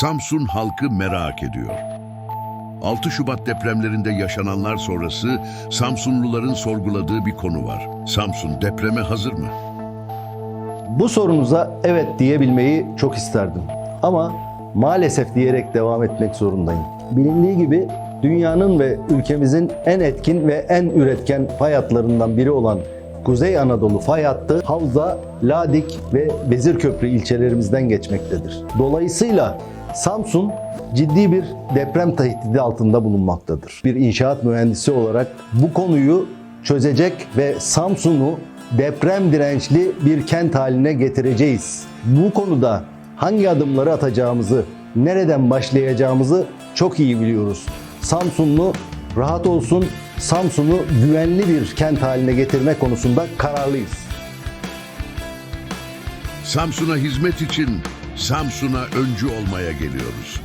Samsun halkı merak ediyor. 6 Şubat depremlerinde yaşananlar sonrası Samsunluların sorguladığı bir konu var. Samsun depreme hazır mı? Bu sorunuza evet diyebilmeyi çok isterdim. Ama maalesef diyerek devam etmek zorundayım. Bilindiği gibi dünyanın ve ülkemizin en etkin ve en üretken fay hatlarından biri olan Kuzey Anadolu fay hattı Havza, Ladik ve Bezirköprü ilçelerimizden geçmektedir. Dolayısıyla Samsun ciddi bir deprem tehdidi altında bulunmaktadır. Bir inşaat mühendisi olarak bu konuyu çözecek ve Samsun'u deprem dirençli bir kent haline getireceğiz. Bu konuda hangi adımları atacağımızı, nereden başlayacağımızı çok iyi biliyoruz. Samsunlu rahat olsun, Samsun'u güvenli bir kent haline getirme konusunda kararlıyız. Samsun'a hizmet için Samsun'a öncü olmaya geliyoruz.